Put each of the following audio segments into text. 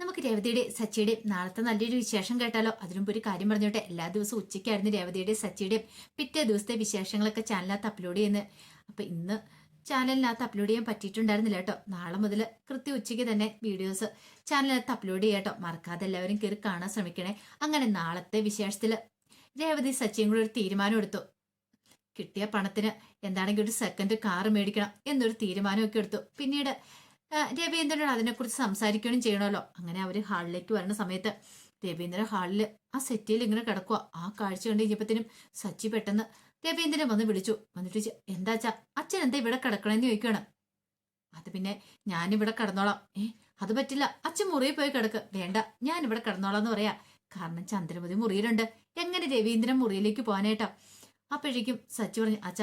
നമുക്ക് രേവതിയുടെ സച്ചിയുടെ നാളത്തെ നല്ലൊരു വിശേഷം കേട്ടാലോ? അതിനുമ്പ് ഒരു കാര്യം പറഞ്ഞോട്ടെ. എല്ലാ ദിവസവും ഉച്ചയ്ക്കായിരുന്നു രേവതിയുടെ സച്ചിയുടെയും പിറ്റേ ദിവസത്തെ വിശേഷങ്ങളൊക്കെ ചാനലിനകത്ത് അപ്ലോഡ് ചെയ്യുന്നത്. അപ്പൊ ഇന്ന് ചാനലിനകത്ത് അപ്ലോഡ് ചെയ്യാൻ പറ്റിയിട്ടുണ്ടായിരുന്നില്ല കേട്ടോ. നാളെ മുതൽ കൃത്യ ഉച്ചയ്ക്ക് തന്നെ വീഡിയോസ് ചാനലിനകത്ത് അപ്ലോഡ് ചെയ്യാട്ടോ മറക്കാതെ എല്ലാവരും കയറി കാണാൻ ശ്രമിക്കണേ. അങ്ങനെ നാളത്തെ വിശേഷത്തിൽ രേവതി സച്ചിയും കൂടെ ഒരു തീരുമാനം എടുത്തു. കിട്ടിയ പണത്തിന് എന്താണെങ്കിൽ ഒരു സെക്കൻഡ് കാറ് മേടിക്കണം എന്നൊരു തീരുമാനമൊക്കെ എടുത്തു. പിന്നീട് രവീന്ദ്രനോട് അതിനെക്കുറിച്ച് സംസാരിക്കുകയും ചെയ്യണമല്ലോ. അങ്ങനെ അവർ ഹാളിലേക്ക് വരുന്ന സമയത്ത് രവീന്ദ്രൻ ഹാളിൽ ആ സെറ്റിയിൽ ഇങ്ങനെ കിടക്കുക ആ കാഴ്ച കണ്ട് കഴിഞ്ഞപ്പത്തിനും സച്ചി പെട്ടെന്ന് രവീന്ദ്രനെ വന്ന് വിളിച്ചു. വന്നിട്ട് എന്താ എന്താച്ചാ അച്ഛൻ എന്താ ഇവിടെ കിടക്കണമെന്ന് ചോദിക്കുകയാണ് അത് പിന്നെ ഞാനിവിടെ കിടന്നോളാം. ഏ അത് പറ്റില്ല. അച്ഛൻ മുറിയിൽ പോയി കിടക്ക്. വേണ്ട ഞാൻ ഇവിടെ കിടന്നോളാം എന്ന് പറയാ. കാരണം ചന്ദ്രമതി മുറിയിലുണ്ട്. എങ്ങനെ രവീന്ദ്രൻ മുറിയിലേക്ക് പോകാനായിട്ടാ? അപ്പോഴേക്കും സച്ചി പറഞ്ഞു അച്ഛ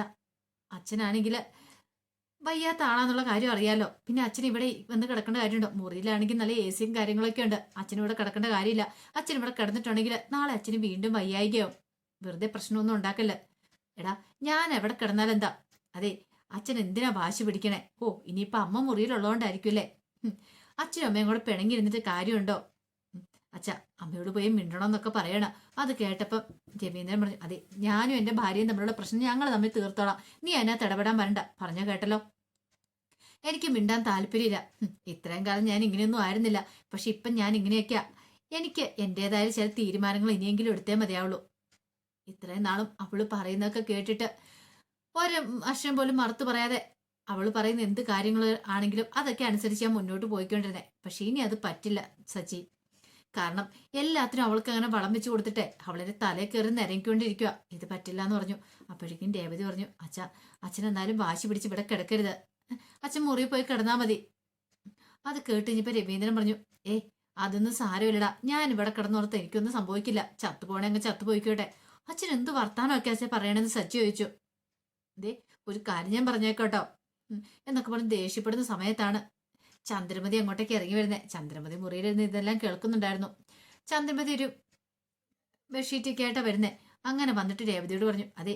അച്ഛനാണെങ്കിൽ വയ്യാത്ത ആളാന്നുള്ള കാര്യം അറിയാലോ. പിന്നെ അച്ഛൻ ഇവിടെ വന്ന് കിടക്കേണ്ട കാര്യമുണ്ടോ. മുറിയിലാണെങ്കിൽ നല്ല എ സിയും കാര്യങ്ങളൊക്കെ ഉണ്ട്. അച്ഛൻ ഇവിടെ കിടക്കേണ്ട കാര്യമില്ല. അച്ഛൻ ഇവിടെ കിടന്നിട്ടുണ്ടെങ്കിൽ നാളെ അച്ഛന് വീണ്ടും വയ്യായികയാവും. വെറുതെ പ്രശ്നമൊന്നും ഉണ്ടാക്കല്ല. എടാ ഞാൻ എവിടെ കിടന്നാലെന്താ അതെ അച്ഛൻ എന്തിനാ വാശി പിടിക്കണേ? ഓ ഇനിയിപ്പൊ അമ്മ മുറിയിലുള്ളതുകൊണ്ടായിരിക്കും അല്ലേ? ഹും, അച്ഛനും അമ്മയും കൂടെ പിണങ്ങിയിരുന്നിട്ട് കാര്യമുണ്ടോ? അച്ഛ അമ്മയോട് പോയി മിണ്ടണമെന്നൊക്കെ പറയണം. അത് കേട്ടപ്പം രവീന്ദ്രൻ പറഞ്ഞു അതെ ഞാനും എന്റെ ഭാര്യയും തമ്മിലുള്ള പ്രശ്നം ഞങ്ങൾ തമ്മിൽ തീർത്തോളാം. നീ അതിനകത്ത് ഇടപെടാൻ വരണ്ട. പറഞ്ഞോ കേട്ടല്ലോ. എനിക്ക് മിണ്ടാൻ താല്പര്യമില്ല. ഇത്രയും കാലം ഞാൻ ഇങ്ങനെയൊന്നും ആയിരുന്നില്ല. പക്ഷെ ഇപ്പം ഞാൻ ഇങ്ങനെയൊക്കെയാ. എനിക്ക് എന്റേതായ ചില തീരുമാനങ്ങൾ ഇനിയെങ്കിലും എടുത്തേ മതിയാവുള്ളൂ. ഇത്രയും നാളും അവൾ പറയുന്നതൊക്കെ കേട്ടിട്ട് ഒരു അക്ഷരം പോലും മറുത്തു പറയാതെ അവൾ പറയുന്ന എന്ത് കാര്യങ്ങൾ ആണെങ്കിലും അതൊക്കെ അനുസരിച്ച് ഞാൻ മുന്നോട്ട് പോയിക്കൊണ്ടിരുന്നെ. പക്ഷെ ഇനി അത് പറ്റില്ല സച്ചി. കാരണം എല്ലാത്തിനും അവൾക്ക് അങ്ങനെ വളം വെച്ച് കൊടുത്തിട്ടെ അവളെ തലയിൽ കയറി നിരങ്ങിക്കൊണ്ടിരിക്കുക ഇത് പറ്റില്ല എന്ന് പറഞ്ഞു. അപ്പോഴേക്കും രേവതി പറഞ്ഞു അച്ഛ അച്ഛൻ എന്നാലും വാശി പിടിച്ച് ഇവിടെ കിടക്കരുത്. അച്ഛൻ മുറിയിൽ പോയി കിടന്നാ മതി. അത് കേട്ട് കഴിഞ്ഞപ്പോ രവീന്ദ്രൻ പറഞ്ഞു ഏ അതൊന്നും സാരമില്ലടാ. ഞാൻ ഇവിടെ കിടന്നോർത്ത് എനിക്കൊന്നും സംഭവിക്കില്ല. ചത്തുപോണേ അങ്ങ് ചത്തുപോയിക്കോട്ടെ. അച്ഛൻ എന്ത് വർത്താനമൊക്കെ അച്ഛൻ പറയണെന്ന് സച്ചി ചോദിച്ചു. ദേ ഒരു കാര്യം ഞാൻ പറഞ്ഞേക്കോട്ടോ. എന്നൊക്കെ പറഞ്ഞ് ദേഷ്യപ്പെടുന്ന സമയത്താണ് ചന്ദ്രമതി അങ്ങോട്ടേക്ക് ഇറങ്ങി വരുന്നത് ചന്ദ്രമതി മുറിയിലിരുന്ന് ഇതെല്ലാം കേൾക്കുന്നുണ്ടായിരുന്നു. ചന്ദ്രമതി ഒരു ബെഡ്ഷീറ്റൊക്കെ ആയിട്ടാണ് വരുന്നത് അങ്ങനെ വന്നിട്ട് രേവതിയോട് പറഞ്ഞു അതെ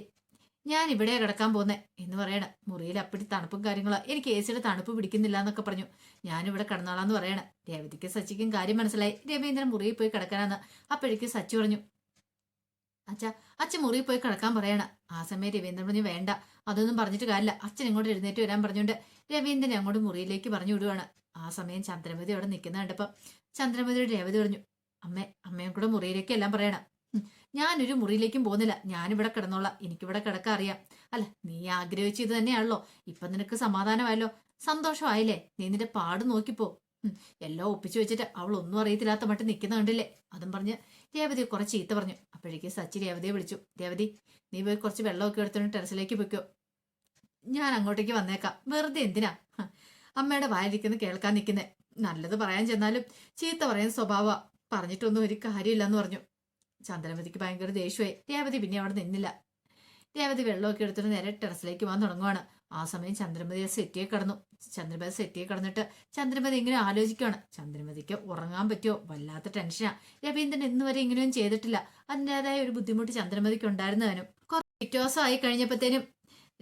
ഞാൻ ഇവിടെ കിടക്കാൻ പോന്നെ എന്ന് പറയണ. മുറിയിൽ അപ്പിടി തണുപ്പും കാര്യങ്ങളോ. എനിക്ക് എ സിയുടെ തണുപ്പ് പിടിക്കുന്നില്ല എന്നൊക്കെ പറഞ്ഞു. ഞാനിവിടെ കിടന്നോളാന്ന് പറയണ. രേവതിക്ക് സച്ചിക്കും കാര്യം മനസ്സിലായി. രവീന്ദ്രൻ മുറിയിൽ പോയി കിടക്കാനാന്ന്. അപ്പോഴേക്ക് സച്ചി പറഞ്ഞു അച്ഛ അച്ഛൻ മുറിയിൽ പോയി കിടക്കാൻ പറയണ. ആ സമയം രവീന്ദ്രൻ പറഞ്ഞു വേണ്ട. അതൊന്നും പറഞ്ഞിട്ട് കാര്യമില്ല. അച്ഛൻ ഇങ്ങോട്ട് എഴുന്നേറ്റ് വരാൻ പറഞ്ഞുകൊണ്ട് രവീന്ദ്രൻ അങ്ങോട്ട് മുറിയിലേക്ക് പറഞ്ഞു വിടുവാണ്. ആ സമയം ചന്ദ്രമതി അവിടെ നിൽക്കുന്ന കണ്ടപ്പം ചന്ദ്രമതിയുടെ രേവതി പറഞ്ഞു അമ്മേ അമ്മയും കൂടെ മുറിയിലേക്ക് എല്ലാം പറയണം. "ഉം, ഞാനൊരു മുറിയിലേക്കും പോകുന്നില്ല. ഞാനിവിടെ കിടന്നോളാം. എനിക്കിവിടെ കിടക്കാൻ അറിയാം. അല്ല നീ ആഗ്രഹിച്ചത് തന്നെയാണല്ലോ. ഇപ്പൊ നിനക്ക് സമാധാനമായല്ലോ. സന്തോഷമായില്ലേ? നീ നിന്റെ പാട് നോക്കിപ്പോ. എല്ലാം ഒപ്പിച്ചു വെച്ചിട്ട് അവൾ ഒന്നും അറിയത്തില്ലാത്ത മട്ട് നിൽക്കുന്ന കണ്ടില്ലേ? അതും പറഞ്ഞ് രേവതി കുറച്ച് ചീത്ത പറഞ്ഞു. അപ്പോഴേക്ക് സച്ചി രേവതിയെ വിളിച്ചു. രേവതി നീ പോയി കുറച്ച് വെള്ളമൊക്കെ എടുത്തോണ്ട് ടെറസിലേക്ക് പൊയ്ക്കോ. ഞാൻ അങ്ങോട്ടേക്ക് വന്നേക്കാം. വെറുതെ എന്തിനാ? അമ്മയുടെ വായിരിക്കുന്ന കേൾക്കാൻ നിൽക്കുന്നേ. നല്ലത് പറയാൻ ചെന്നാലും ചീത്ത പറയുന്ന സ്വഭാവ പറഞ്ഞിട്ടൊന്നും ഒരു കാര്യമില്ലെന്ന് പറഞ്ഞു. ചന്ദ്രമതിക്ക് ഭയങ്കര ദേഷ്യമായി രേവതി പിന്നെ അവിടെ നിന്നില്ല. രേവതി വെള്ളമൊക്കെ എടുത്തിട്ട് നേരെ ടെറസിലേക്ക് പോകാൻ തുടങ്ങുവാണ്. ആ സമയം ചന്ദ്രമതി സെറ്റിയെ കടന്നു. ചന്ദ്രമതി സെറ്റിയെ കടന്നിട്ട് ചന്ദ്രമതി ഇങ്ങനെ ആലോചിക്കുകയാണ് ചന്ദ്രമതിക്ക് ഉറങ്ങാൻ പറ്റുമോ? വല്ലാത്ത ടെൻഷനാ രവീന്ദ്രൻ ഇന്ന് വരെ ഇങ്ങനെയൊന്നും ചെയ്തിട്ടില്ല. അതിന്റെതായ ഒരു ബുദ്ധിമുട്ട് ചന്ദ്രമതിക്ക് ഉണ്ടായിരുന്നവനും പിറ്റേ ദിവസം ആയി കഴിഞ്ഞപ്പോഴത്തേനും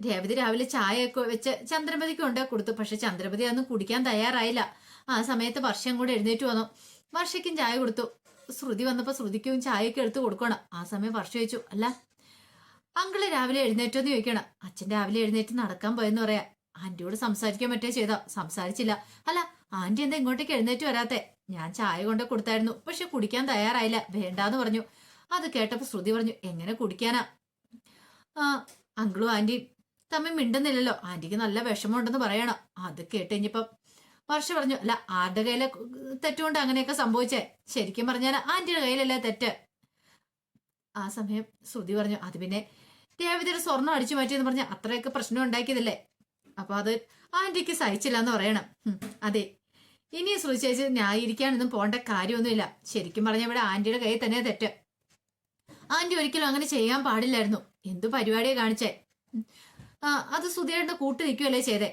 രേവതി രാവിലെ ചായയൊക്കെ വെച്ച് ചന്ദ്രമതിക്ക് ഉണ്ടാ കൊടുത്തു. പക്ഷെ ചന്ദ്രമതി അതൊന്നും കുടിക്കാൻ തയ്യാറായില്ല. ആ സമയത്ത് വർഷം കൂടെ എഴുന്നേറ്റ് വന്നു. വർഷയ്ക്കും ചായ കൊടുത്തു. ശ്രുതി വന്നപ്പോ ശ്രുതിക്കും ചായയൊക്കെ എടുത്ത് കൊടുക്കണം. ആ സമയം വർഷ ചോദിച്ചു അല്ല അങ്കിൾ രാവിലെ എഴുന്നേറ്റോന്ന് ചോദിക്കണം? അച്ഛൻ രാവിലെ എഴുന്നേറ്റ് നടക്കാൻ പോയെന്ന് പറയാ. ആന്റിയോട് സംസാരിക്കാൻ പറ്റേ ചെയ്തോ? സംസാരിച്ചില്ല. അല്ല ആന്റി എന്താ ഇങ്ങോട്ടേക്ക് എഴുന്നേറ്റ് വരാത്തെ? ഞാൻ ചായ കൊണ്ട് കൊടുത്തായിരുന്നു പക്ഷെ കുടിക്കാൻ തയ്യാറായില്ല വേണ്ടാന്ന് പറഞ്ഞു. അത് കേട്ടപ്പോ ശ്രുതി പറഞ്ഞു എങ്ങനെ കുടിക്കാനാ? ആ അങ്കിളും ആന്റിയും തമ്മിൽ മിണ്ടുന്നില്ലല്ലോ. ആന്റിക്ക് നല്ല വിഷമമുണ്ടെന്ന് പറയണം. അത് കേട്ട് കഴിഞ്ഞപ്പം വർഷ പറഞ്ഞു അല്ല ആരുടെ കയ്യിലെ തെറ്റുകൊണ്ട് അങ്ങനെയൊക്കെ സംഭവിച്ചേ? ശരിക്കും പറഞ്ഞാൽ ആന്റിയുടെ കയ്യിലല്ലേ തെറ്റ്? ആ സമയം ശ്രുതി പറഞ്ഞു അത് പിന്നെ രേവതിയുടെ സ്വർണം അടിച്ചു മാറ്റിയെന്ന് പറഞ്ഞ അത്രയൊക്കെ പ്രശ്നം ഉണ്ടാക്കിയതല്ലേ? അപ്പൊ അത് ആന്റിക്ക് സഹിച്ചില്ല എന്ന് പറയണം അതെ. ഇനി ശ്രുതി ചേച്ചി ന്യായീകരിക്കാനൊന്നും പോകേണ്ട കാര്യമൊന്നുമില്ല. ശരിക്കും പറഞ്ഞ ഇവിടെ ആന്റിയുടെ കയ്യിൽ തന്നെ തെറ്റ്. ആന്റി ഒരിക്കലും അങ്ങനെ ചെയ്യാൻ പാടില്ലായിരുന്നു. എന്തു പരിപാടിയെ കാണിച്ചേ? ആ അത് ശ്രുതിയുടെ കൂട്ട് നിൽക്കുമല്ലേ ചെയ്തേ?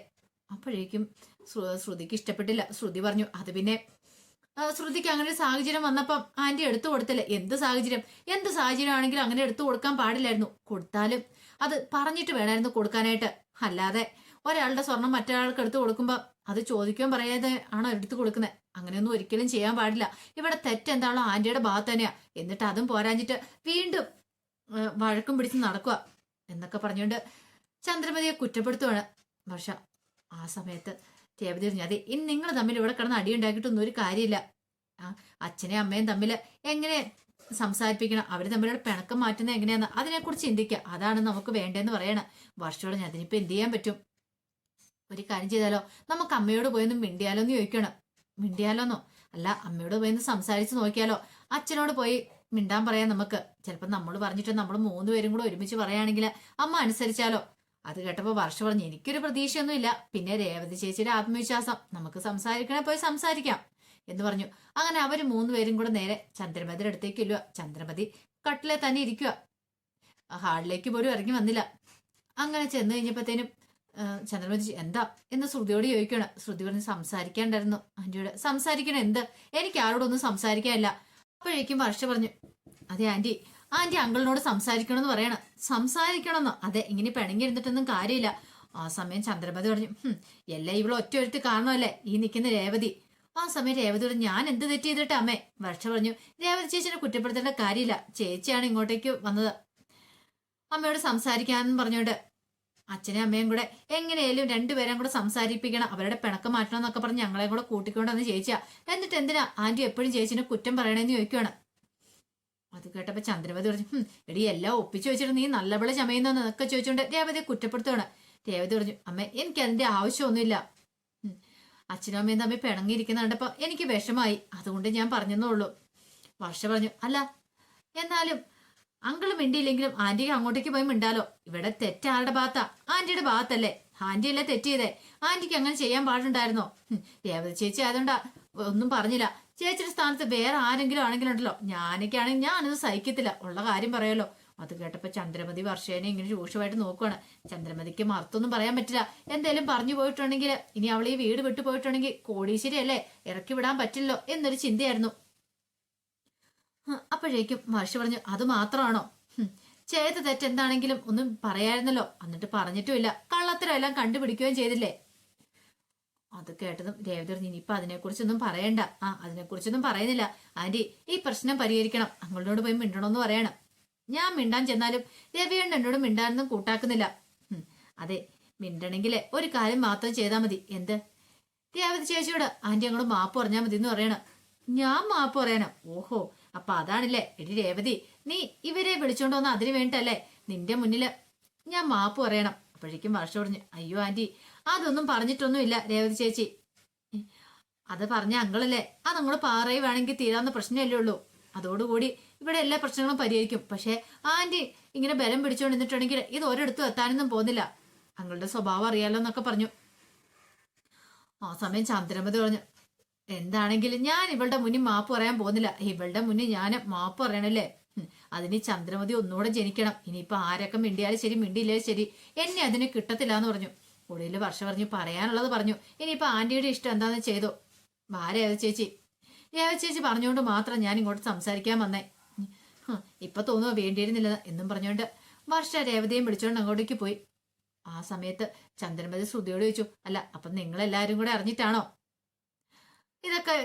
അപ്പോഴേക്കും ശ്രുതിക്ക് ഇഷ്ടപ്പെട്ടില്ല. ശ്രുതി പറഞ്ഞു അത് പിന്നെ ശ്രുതിക്ക് അങ്ങനെ ഒരു സാഹചര്യം വന്നപ്പം ആന്റി എടുത്തു കൊടുത്തില്ല. എന്ത് സാഹചര്യം? എന്ത് സാഹചര്യം ആണെങ്കിലും അങ്ങനെ എടുത്തു കൊടുക്കാൻ പാടില്ലായിരുന്നു. കൊടുത്താലും അത് പറഞ്ഞിട്ട് വേണമായിരുന്നു കൊടുക്കാനായിട്ട്. അല്ലാതെ ഒരാളുടെ സ്വർണം മറ്റൊരാൾക്ക് എടുത്തു കൊടുക്കുമ്പോൾ അത് ചോദിക്കുകയും പറയാതെ ആണോ എടുത്തു കൊടുക്കുന്നത് അങ്ങനെയൊന്നും ഒരിക്കലും ചെയ്യാൻ പാടില്ല. ഇവിടെ തെറ്റെന്താണോ ആന്റിയുടെ ഭാഗത്ത് തന്നെയാ. എന്നിട്ട് അതും പോരാഞ്ഞിട്ട് വീണ്ടും വഴക്കും പിടിച്ച് നടക്കുക എന്നൊക്കെ പറഞ്ഞുകൊണ്ട് ചന്ദ്രമതിയെ കുറ്റപ്പെടുത്തുവാണ് പക്ഷെ ആ സമയത്ത് രേവതി പറഞ്ഞു അതെ. ഇനി നിങ്ങൾ തമ്മിൽ ഇവിടെ കിടന്ന് അടി ഉണ്ടാക്കിയിട്ടൊന്നും ഒരു കാര്യമില്ല. ആ അച്ഛനെയും അമ്മയും തമ്മിൽ എങ്ങനെ സംസാരിപ്പിക്കണം? അവർ തമ്മിലുള്ള പിണക്കം മാറ്റുന്നത് എങ്ങനെയാന്ന് അതിനെക്കുറിച്ച് ചിന്തിക്കുക. അതാണ് നമുക്ക് വേണ്ടതെന്ന് പറയണം. വർഷോട് ഞാൻ അതിനിപ്പോൾ എന്ത് ചെയ്യാൻ പറ്റും? ഒരു കാര്യം ചെയ്താലോ? നമുക്ക് അമ്മയോട് പോയൊന്ന് മിണ്ടിയാലോ എന്ന് ചോദിക്കണം. മിണ്ടിയാലോന്നോ അല്ല അമ്മയോട് പോയൊന്ന് സംസാരിച്ച് നോക്കിയാലോ? അച്ഛനോട് പോയി മിണ്ടാൻ പറയാം നമുക്ക്. ചിലപ്പോൾ നമ്മൾ പറഞ്ഞിട്ട് നമ്മൾ മൂന്ന് പേരും കൂടെ ഒരുമിച്ച് പറയുകയാണെങ്കിൽ അമ്മ അനുസരിച്ചാലോ? അത് കേട്ടപ്പോൾ വർഷ പറഞ്ഞു എനിക്കൊരു പ്രതീക്ഷയൊന്നുമില്ല. പിന്നെ രേവതി ചേച്ചിയുടെ ആത്മവിശ്വാസം. നമുക്ക് സംസാരിക്കണേ പോയി സംസാരിക്കാം. എന്ന് പറഞ്ഞു. അങ്ങനെ അവർ മൂന്നുപേരും കൂടെ നേരെ ചന്ദ്രമതിയുടെ അടുത്തേക്ക് ഇല്ലുക ചന്ദ്രമതി കട്ടിലെ തന്നെ ഇരിക്കുക ഹാളിലേക്ക് പോലും ഇറങ്ങി വന്നില്ല. അങ്ങനെ ചെന്ന് കഴിഞ്ഞപ്പോഴത്തേനും ചന്ദ്രമതി എന്താ? എന്ന് ശ്രുതിയോട് ചോദിക്കണം ശ്രുതി പറഞ്ഞ് സംസാരിക്കാണ്ടായിരുന്നു. ആന്റിയോട് സംസാരിക്കണം എന്ത്? എനിക്ക് ആരോടൊന്നും സംസാരിക്കാനില്ല. അപ്പോഴേക്കും വർഷ പറഞ്ഞു അതെ ആന്റി ആന്റി അങ്കിളിനോട് സംസാരിക്കണമെന്ന് പറയണം. സംസാരിക്കണമെന്നോ. അതെ ഇങ്ങനെ പിണങ്ങി ഇരുന്നിട്ടൊന്നും കാര്യമില്ല. ആ സമയം ചന്ദ്രമതി പറഞ്ഞു "ഹും, എല്ലാം ഇവൾ ഒറ്റ ഒരുത്തി കാണണമല്ലേ ഈ നിൽക്കുന്ന രേവതി. ആ സമയം രേവതി പറഞ്ഞു ഞാൻ എന്ത് തെറ്റ് ചെയ്തിട്ട് അമ്മേ? വർഷ പറഞ്ഞു രേവതി ചേച്ചിനെ കുറ്റപ്പെടുത്തേണ്ട കാര്യമില്ല. ചേച്ചിയാണ് ഇങ്ങോട്ടേക്ക് വന്നത്. അമ്മയോട് സംസാരിക്കാമെന്ന് പറഞ്ഞോണ്ട് അച്ഛനും അമ്മയും കൂടെ എങ്ങനെയായാലും രണ്ടുപേരും കൂടെ സംസാരിപ്പിക്കണം. അവരുടെ പിണക്കം മാറ്റണം എന്നൊക്കെ പറഞ്ഞ് ഞങ്ങളെ കൂടെ കൂട്ടിക്കൊണ്ടെന്ന് ചേച്ചിയാ. എന്നിട്ട് എന്തിനാ ആന്റി എപ്പോഴും ചേച്ചിനെ കുറ്റം പറയണേന്ന് ചോദിക്കുവാണ്. അത് കേട്ടപ്പോ ചന്ദ്രപതി പറഞ്ഞു എടി എല്ലാം ഒപ്പിച്ചു വെച്ചിട്ട് നീ നല്ലപോലെ ചമയുന്നൊക്കെ ചോദിച്ചുകൊണ്ട് രേവതിയെ കുറ്റപ്പെടുത്തുകയാണ് രേവതി പറഞ്ഞു അമ്മ എനിക്ക് അതിന്റെ ആവശ്യമൊന്നുമില്ല. അച്ഛനും അമ്മയും തമ്മിൽ പിണങ്ങിയിരിക്കുന്ന കണ്ടപ്പോ എനിക്ക് വിഷമായി അതുകൊണ്ട് ഞാൻ പറഞ്ഞെന്നേ ഉള്ളൂ. വർഷ പറഞ്ഞു അല്ല എന്നാലും അങ്കിൾ മിണ്ടിയില്ലെങ്കിലും ആന്റിക്ക് അങ്ങോട്ടേക്ക് പോയി മിണ്ടാലോ? ഇവിടെ തെറ്റ് ആരുടെ ഭാഗത്താ? ആന്റിയുടെ ഭാഗത്തല്ലേ? ആന്റിയല്ലേ തെറ്റ് ചെയ്തേ? അങ്ങനെ ചെയ്യാൻ പാടുണ്ടായിരുന്നോ? രേവതി ചേച്ചി ആയതുകൊണ്ടാ ഒന്നും പറഞ്ഞില്ല. ചേച്ചിയുടെ സ്ഥാനത്ത് വേറെ ആരെങ്കിലും ആണെങ്കിലും ഉണ്ടല്ലോ ഞാനൊക്കെ ആണെങ്കിൽ ഞാനത് സഹിക്കത്തില്ല. ഉള്ള കാര്യം പറയാലോ അത് കേട്ടപ്പോ ചന്ദ്രമതി വർഷേനെ ഇങ്ങനെ രൂക്ഷമായിട്ട് നോക്കുവാണ്. ചന്ദ്രമതിക്ക് മറുത്തൊന്നും പറയാൻ പറ്റില്ല. എന്തേലും പറഞ്ഞു പോയിട്ടുണ്ടെങ്കിൽ ഇനി അവൾ ഈ വീട് വിട്ടു പോയിട്ടുണ്ടെങ്കിൽ കോടീശ്വരി അല്ലേ? ഇറക്കി വിടാൻ പറ്റില്ലല്ലോ എന്നൊരു ചിന്തയായിരുന്നു. അപ്പോഴേക്കും വർഷ പറഞ്ഞു അത് മാത്രമാണോ? ചെയ്ത തെറ്റെന്താണെങ്കിലും ഒന്നും പറയായിരുന്നല്ലോ. എന്നിട്ട് പറഞ്ഞിട്ടുമില്ല. കള്ളത്തരം എല്ലാം കണ്ടുപിടിക്കുകയും ചെയ്തില്ലേ? അത് കേട്ടതും രേവതി പറഞ്ഞു ഇനിയിപ്പൊ അതിനെക്കുറിച്ചൊന്നും പറയണ്ട. ആ അതിനെക്കുറിച്ചൊന്നും പറയുന്നില്ല. ആന്റി ഈ പ്രശ്നം പരിഹരിക്കണം. അങ്ങളോട് പോയി മിണ്ടണമെന്ന് പറയണം. ഞാൻ മിണ്ടാൻ ചെന്നാലും രവിയണ്ണ എന്നോട് മിണ്ടാനൊന്നും കൂട്ടാക്കുന്നില്ല. അതെ. മിണ്ടണെങ്കിലേ ഒരു കാര്യം മാത്രം ചെയ്താൽ മതി. എന്ത്? രേവതി ചേച്ചിയോട് ആന്റി അങ്ങോട് മാപ്പ് പറഞ്ഞാൽ മതി എന്ന് പറയണം. ഞാൻ മാപ്പ് പറയണം ഓഹോ അപ്പൊ അതാണല്ലേ. എടി രേവതി നീ ഇവരെ വിളിച്ചോണ്ട് വന്ന അതിന് വേണ്ടിട്ടല്ലേ? നിന്റെ മുന്നിൽ ഞാൻ മാപ്പ് പറയണം. അപ്പോഴേക്കും വർഷം പറഞ്ഞു അയ്യോ ആന്റി അതൊന്നും പറഞ്ഞിട്ടൊന്നുമില്ല രേവതി ചേച്ചി. അത് പറഞ്ഞ അങ്കളല്ലേ? അത് നിങ്ങൾ പറയുവാണെങ്കിൽ തീരാവുന്ന പ്രശ്നമല്ലേ ഉള്ളൂ. അതോടുകൂടി ഇവിടെ എല്ലാ പ്രശ്നങ്ങളും പരിഹരിക്കും. പക്ഷേ ആന്റി ഇങ്ങനെ ബലം പിടിച്ചുകൊണ്ട് നിന്നിട്ടുണ്ടെങ്കിൽ ഇത് ഒരിടത്തും എത്താനൊന്നും പോകുന്നില്ല. അങ്ങളുടെ സ്വഭാവം അറിയാലോ എന്നൊക്കെ പറഞ്ഞു. ആ സമയം ചന്ദ്രമതി പറഞ്ഞു എന്താണെങ്കിലും ഞാൻ ഇവളുടെ മുന്നിൽ മാപ്പ് പറയാൻ പോകുന്നില്ല. ഇവളുടെ മുന്നിൽ ഞാൻ മാപ്പ് പറയണല്ലേ? അതിന് ചന്ദ്രമതി ഒന്നുകൂടെ ജനിക്കണം. ഇനിയിപ്പോ ആരൊക്കെ മിണ്ടിയാലും ശരി മിണ്ടിയില്ലേ ശരി എന്നെ അതിന് കിട്ടത്തില്ല എന്ന് പറഞ്ഞു. ഒടുവിൽ വർഷ പറഞ്ഞു പറയാനുള്ളത് പറഞ്ഞു. ഇനിയിപ്പോൾ ആന്റിയുടെ ഇഷ്ടം എന്താന്ന് ചെയ്തോ. വാ രേവതി ചേച്ചി. രേവതി ചേച്ചി പറഞ്ഞുകൊണ്ട് മാത്രം ഞാൻ ഇങ്ങോട്ട് സംസാരിക്കാൻ വന്നേ. ഇപ്പം തോന്നുക വേണ്ടിയിരുന്നില്ല എന്നും പറഞ്ഞുകൊണ്ട് വർഷ രേവതയും വിളിച്ചുകൊണ്ട് അങ്ങോട്ടേക്ക് പോയി. ആ സമയത്ത് ചന്ദ്രമതി ശ്രുതിയോട് ചോദിച്ചു അല്ല അപ്പൊ നിങ്ങൾ എല്ലാവരും കൂടെ അറിഞ്ഞിട്ടാണോ? ഇതൊക്കെ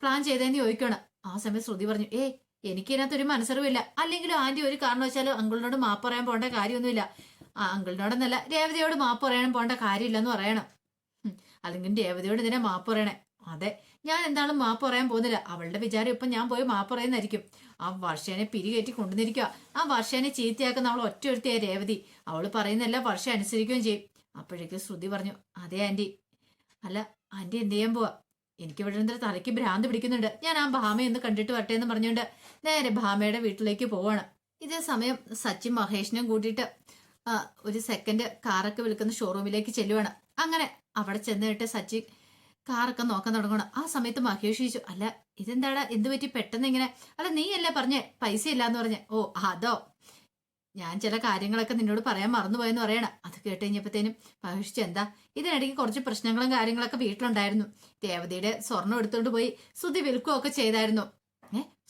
പ്ലാൻ ചെയ്തതെന്ന് ചോദിക്കണം. ആ സമയത്ത് ശ്രുതി പറഞ്ഞു ഏയ് എനിക്ക് ഇതിനകത്തൊരു മനസ്സറിവില്ല. അല്ലെങ്കിലും ആന്റി ഒരു കാരണവശാലും അങ്കിളിനോട് മാപ്പ് പറയാൻ പോകേണ്ട കാര്യമൊന്നുമില്ല. ആ അങ്കിളിനോടൊന്നല്ല രേവതിയോട് മാപ്പ് പറയണം പോണ്ട കാര്യമില്ലെന്ന് പറയണം. അല്ലെങ്കിൽ രേവതിയോട് ഇതിനെ മാപ്പ് പറയണേ. അതെ ഞാൻ എന്താണ് മാപ്പ് പറയാൻ പോകുന്നില്ല. അവളുടെ വിചാരം ഇപ്പം ഞാൻ പോയി മാപ്പ് പറയുന്നതായിരിക്കും. ആ വർഷേനെ പിരികേറ്റി കൊണ്ടുവന്നിരിക്കുക. ആ വർഷേനെ ചീത്തയാക്കുന്ന അവൾ ഒറ്റ ഒരുത്തിയ രേവതി. അവൾ പറയുന്നതെല്ലാം വർഷം അനുസരിക്കുകയും ചെയ്യും. അപ്പോഴേക്കും ശ്രുതി പറഞ്ഞു അതെ ആന്റി. അല്ല ആന്റി എന്ത് ചെയ്യാൻ പോവാ? എനിക്ക് ഇവിടെ നിന്ന് തലയ്ക്ക് ഭ്രാന്ത് പിടിക്കുന്നുണ്ട്. ഞാൻ ആ ഭാമയൊന്ന് കണ്ടിട്ട് വരട്ടെ എന്ന് പറഞ്ഞുകൊണ്ട് നേരെ ഭാമയുടെ വീട്ടിലേക്ക് പോവാണ്. ഇതേ സമയം സച്ചിൻ മഹേഷിനും കൂട്ടിയിട്ട് ഒരു സെക്കൻഡ് കാറൊക്കെ വിൽക്കുന്ന ഷോറൂമിലേക്ക് ചെല്ലുവാണ്. അങ്ങനെ അവിടെ ചെന്നിട്ട് സച്ചി കാറൊക്കെ നോക്കാൻ തുടങ്ങണം ആ സമയത്ത് മഹേഷ് ചോദിച്ചു അല്ല ഇതെന്താടാ? എന്ത് പറ്റി? പെട്ടെന്ന് ഇങ്ങനെ അല്ല നീ അല്ലേ പറഞ്ഞേ? പൈസ ഇല്ലാന്ന് പറഞ്ഞേ. ഓ അതോ? ഞാൻ ചില കാര്യങ്ങളൊക്കെ നിന്നോട് പറയാൻ മറന്നുപോയെന്ന് പറയണം. അത് കേട്ട് കഴിഞ്ഞപ്പോഴത്തേനും മഹേഷ് എന്താ? ഇതിനിടയ്ക്ക് കുറച്ച് പ്രശ്നങ്ങളും കാര്യങ്ങളൊക്കെ വീട്ടിലുണ്ടായിരുന്നു. ദേവതയുടെ സ്വർണം എടുത്തുകൊണ്ട് പോയി സുതി വിൽക്കുകയൊക്കെ ചെയ്തായിരുന്നു.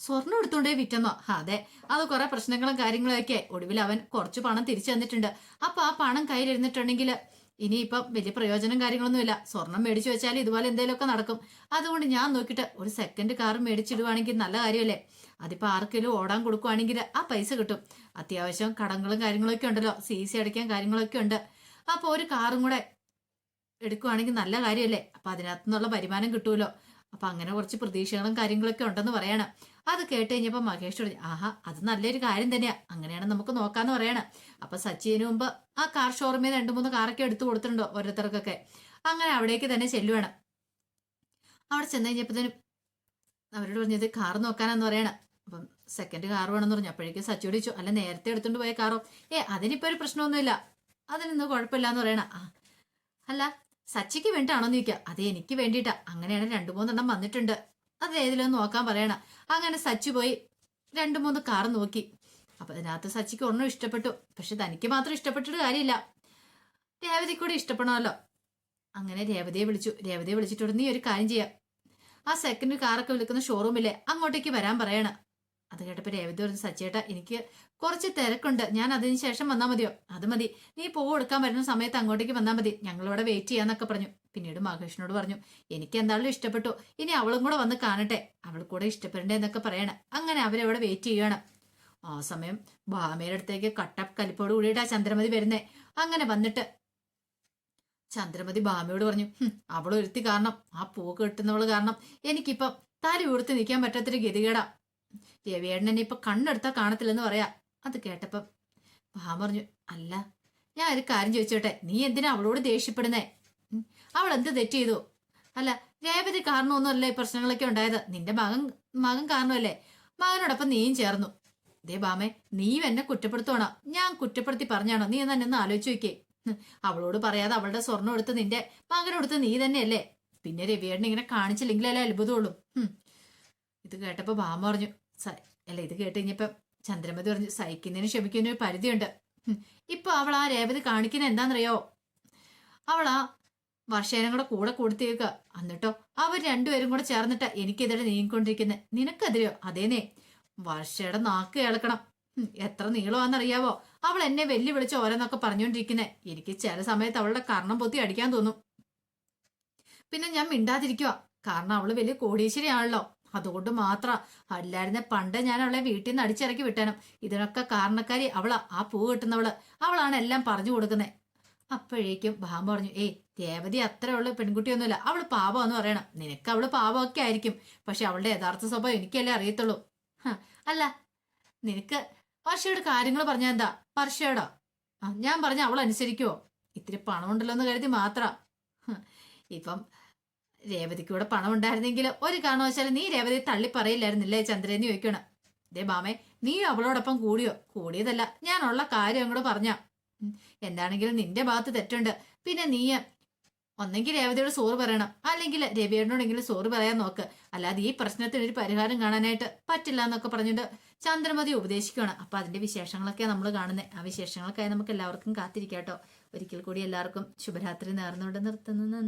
സ്വർണം എടുത്തോണ്ടേ വിറ്റെന്നോ? അതെ. അത് കുറെ പ്രശ്നങ്ങളും കാര്യങ്ങളും ഒക്കെ ഒടുവിൽ അവൻ കുറച്ച് പണം തിരിച്ചു തന്നിട്ടുണ്ട്. അപ്പൊ ആ പണം കയ്യിലിരുന്നിട്ടുണ്ടെങ്കിൽ ഇനിയിപ്പം വലിയ പ്രയോജനം കാര്യങ്ങളൊന്നുമില്ല. സ്വർണം മേടിച്ചു വെച്ചാൽ ഇതുപോലെ എന്തെങ്കിലുമൊക്കെ നടക്കും. അതുകൊണ്ട് ഞാൻ നോക്കിയിട്ട് ഒരു സെക്കൻഡ് കാർ മേടിച്ചിടുവാണെങ്കിൽ നല്ല കാര്യമല്ലേ? അതിപ്പോൾ ആർക്കെങ്കിലും ഓടാൻ കൊടുക്കുവാണെങ്കിൽ ആ പൈസ കിട്ടും. അത്യാവശ്യം കടങ്ങളും കാര്യങ്ങളൊക്കെ ഉണ്ടല്ലോ. സി സി അടയ്ക്കാൻ കാര്യങ്ങളൊക്കെ ഉണ്ട്. അപ്പോൾ ഒരു കാറും കൂടെ എടുക്കുവാണെങ്കിൽ നല്ല കാര്യമല്ലേ? അപ്പം അതിനകത്തു നിന്നുള്ള വരുമാനം കിട്ടുമല്ലോ. അപ്പം അങ്ങനെ കുറച്ച് പ്രതീക്ഷകളും കാര്യങ്ങളൊക്കെ ഉണ്ടെന്ന് പറയണം. അത് കേട്ട് കഴിഞ്ഞപ്പോൾ മഹേഷ് പറഞ്ഞു ആഹാ അത് നല്ലൊരു കാര്യം തന്നെയാ. അങ്ങനെയാണ് നമുക്ക് നോക്കാന്ന് പറയണം. അപ്പൊ സച്ചിന് മുമ്പ് ആ കാർ ഷോറൂമിൽ രണ്ടു മൂന്ന് കാറൊക്കെ എടുത്തു കൊടുത്തിട്ടുണ്ടോ ഓരോരുത്തർക്കൊക്കെ. അങ്ങനെ അവിടേക്ക് തന്നെ ചെല്ലുവേണം. അവിടെ ചെന്ന് കഴിഞ്ഞപ്പോഴത്തേനും അവരോട് പറഞ്ഞത് കാർ നോക്കാനാന്ന് പറയണം. അപ്പം സെക്കൻഡ് കാർ വേണമെന്ന് പറഞ്ഞു. അപ്പോഴേക്കും സച്ചി ചോദിച്ചു അല്ല നേരത്തെ എടുത്തുകൊണ്ട് പോയ കാറോ? ഏ അതിനിപ്പോ ഒരു പ്രശ്നമൊന്നുമില്ല. അതിനൊന്നും കുഴപ്പമില്ല എന്ന് പറയണ അല്ല സച്ചിക്ക് വേണ്ടിട്ടാണോ ചോദിക്കുക അതെ എനിക്ക് വേണ്ടിയിട്ടാ. അങ്ങനെയാണ് രണ്ടു മൂന്നെണ്ണം വന്നിട്ടുണ്ട്. അത് ഏതിലൊന്ന് നോക്കാൻ പറയണ. അങ്ങനെ സച്ചു പോയി രണ്ടു മൂന്ന് കാർ നോക്കി. അപ്പൊ അതിനകത്ത് സച്ചിക്ക് ഒന്നും ഇഷ്ടപ്പെട്ടു. പക്ഷെ തനിക്ക് മാത്രം ഇഷ്ടപ്പെട്ടിട്ട് കാര്യമില്ല. രേവതി കൂടി ഇഷ്ടപ്പെടണമല്ലോ. അങ്ങനെ രേവതിയെ വിളിച്ചു. രേവതിയെ വിളിച്ചിട്ട് നീ ഒരു കാര്യം ചെയ്യാം. ആ സെക്കൻഡ് കാറൊക്കെ വിളിക്കുന്ന ഷോറൂമില്ലേ അങ്ങോട്ടേക്ക് വരാൻ പറയണം. അത് കേട്ടപ്പോ രേവതി പറഞ്ഞു സച്ചേട്ടാ എനിക്ക് കുറച്ച് തിരക്കുണ്ട്. ഞാൻ അതിന് ശേഷം വന്നാൽ മതിയോ? അത് മതി. നീ പോ കൊടുക്കാൻ വരുന്ന സമയത്ത് അങ്ങോട്ടേക്ക് വന്നാൽ മതി. ഞങ്ങളിവിടെ വെയിറ്റ് ചെയ്യാന്നൊക്കെ പറഞ്ഞു. പിന്നീട് മഹേഷിനോട് പറഞ്ഞു എനിക്ക് എന്തായാലും ഇഷ്ടപ്പെട്ടു. ഇനി അവളും കൂടെ വന്ന് കാണട്ടെ. അവൾ കൂടെ ഇഷ്ടപ്പെടണ്ടേ എന്നൊക്കെ പറയണം. അങ്ങനെ അവരവിടെ വെയിറ്റ് ചെയ്യണം ആ സമയം ഭാമയുടെ അടുത്തേക്ക് കട്ടപ്പ് കലിപ്പോട് കൂടിയിട്ടാ ചന്ദ്രമതി വരുന്നേ. അങ്ങനെ വന്നിട്ട് ചന്ദ്രമതി ഭാമയോട് പറഞ്ഞു "ഹും, അവൾ ഒരുത്തി കാരണം. ആ പൂ കെട്ടുന്നവൾ കാരണം. എനിക്കിപ്പം താലി ഉയർത്തി നിൽക്കാൻ പറ്റാത്തൊരു ഗതികേടാ. രവിയേട്ടൻ എന്നെ ഇപ്പൊ കണ്ണെടുത്താ കാണത്തില്ലെന്ന് പറയാ. അത് കേട്ടപ്പം ഭാമ പറഞ്ഞു അല്ല ഞാൻ ഒരു കാര്യം ചോദിച്ചോട്ടെ നീ എന്തിനാ അവളോട് ദേഷ്യപ്പെടുന്നേ? അവൾ എന്ത് തെറ്റ് ചെയ്തു? അല്ല രേവതി കാരണമൊന്നുമല്ല ഈ പ്രശ്നങ്ങളൊക്കെ ഉണ്ടായത്. നിന്റെ മകൻ മകൻ കാരണമല്ലേ? മകനോടൊപ്പം നീയും ചേർന്നു. ദേ ബാമേ നീയും എന്നെ കുറ്റപ്പെടുത്തുവാണോ. ഞാൻ കുറ്റപ്പെടുത്തി പറഞ്ഞാണോ? നീ തന്നെ ഒന്ന് ആലോചിച്ച് നോക്കേ അവളോട് പറയാതെ അവളുടെ സ്വർണം എടുത്ത് നിന്റെ മകനെടുത്ത് നീ തന്നെയല്ലേ? പിന്നെ രവിയേട്ടൻ ഇങ്ങനെ കാണിച്ചില്ലെങ്കിലല്ലേ അത്ഭുതമുള്ളൂ. ഇത് കേട്ടപ്പോൾ ബാമ പറഞ്ഞു "സ- അല്ല ഇത് കേട്ട് കഴിഞ്ഞപ്പം ചന്ദ്രമതി പറഞ്ഞു സഹിക്കുന്നതിന് ക്ഷമിക്കുന്നതിന് ഒരു പരിധിയുണ്ട്. ഇപ്പൊ അവൾ ആ രേവതി കാണിക്കുന്ന എന്താണെന്നറിയോ? അവൾ ആ കൂടെ കൂടെ കൊടുത്തേക്ക. എന്നിട്ടോ അവർ രണ്ടുപേരും കൂടെ ചേർന്നിട്ട് എനിക്കെതിരെ നീങ്ങിക്കൊണ്ടിരിക്കുന്നത് നിനക്കെതിരെയോ? അതേനേ വർഷയുടെ നാക്ക് കേൾക്കണം. എത്ര നീളമാണെന്നറിയാവോ? അവൾ എന്നെ വെല്ലുവിളിച്ച് ഓരോന്നൊക്കെ പറഞ്ഞുകൊണ്ടിരിക്കുന്നേ. എനിക്ക് ചില സമയത്ത് അവളുടെ കർണം പൊത്തി അടിക്കാൻ തോന്നും. പിന്നെ ഞാൻ മിണ്ടാതിരിക്കുക കാരണം അവൾ വലിയ കോടീശ്വരിയാണല്ലോ. അതുകൊണ്ട് മാത്ര. അല്ലായിരുന്നെ പണ്ട് ഞാൻ അവളെ വീട്ടിൽ നിന്ന് അടിച്ചിറക്കി വിട്ടേനും. ഇതിനൊക്കെ കാരണക്കാരി അവളാ. ആ പൂ കിട്ടുന്നവൾ. അവളാണ് എല്ലാം പറഞ്ഞു കൊടുക്കുന്നത് അപ്പോഴേക്കും ഭാമ പറഞ്ഞു ഏയ് രേവതി അത്ര ഉള്ള പെൺകുട്ടിയൊന്നുമില്ല. അവൾ എന്ന് പറയണം. നിനക്ക് അവൾ പാപമൊക്കെ ആയിരിക്കും. പക്ഷെ അവളുടെ യഥാർത്ഥ സ്വഭാവം എനിക്കല്ലേ അറിയത്തുള്ളൂ. അല്ല. നിനക്ക് വർഷയുടെ കാര്യങ്ങൾ പറഞ്ഞാ എന്താ? വർഷയോടോ? ഞാൻ പറഞ്ഞ അവൾ അനുസരിക്കുവോ? ഇത്തിരി പണമുണ്ടല്ലോ എന്ന് കരുതി മാത്ര. ഇപ്പം രേവതിക്ക് ഇവിടെ പണം ഉണ്ടായിരുന്നെങ്കിൽ ഒരു കാരണവശാലും നീ രേവതി തള്ളി പറയില്ലായിരുന്നില്ലേ ചന്ദ്രേന്ന് ചോദിക്കണം. ദേ ബാമേ നീ അവളോടൊപ്പം കൂടിയോ? കൂടിയതല്ല ഞാനുള്ള കാര്യം അങ്ങോട്ട് പറഞ്ഞ. എന്താണെങ്കിലും നിന്റെ ഭാഗത്ത് തെറ്റുണ്ട്. പിന്നെ നീ ഒന്നെങ്കിൽ രേവതിയോട് സോറ് പറയണം. അല്ലെങ്കിൽ രവിയോടെങ്കിലും സോറ് പറയാൻ നോക്ക്. അല്ലാതെ ഈ പ്രശ്നത്തിന് ഒരു പരിഹാരം കാണാനായിട്ട് പറ്റില്ല എന്നൊക്കെ പറഞ്ഞിട്ട് ചന്ദ്രമതി ഉപദേശിക്കുകയാണ്. അപ്പൊ അതിന്റെ വിശേഷങ്ങളൊക്കെ നമ്മൾ കാണുന്നത് ആ വിശേഷങ്ങളൊക്കെ നമുക്ക് എല്ലാവർക്കും കാത്തിരിക്കാട്ടോ. ഒരിക്കൽ കൂടി എല്ലാവർക്കും ശുഭരാത്രി നേർന്നുകൊണ്ട് നിർത്തുന്നു. നന്ദി.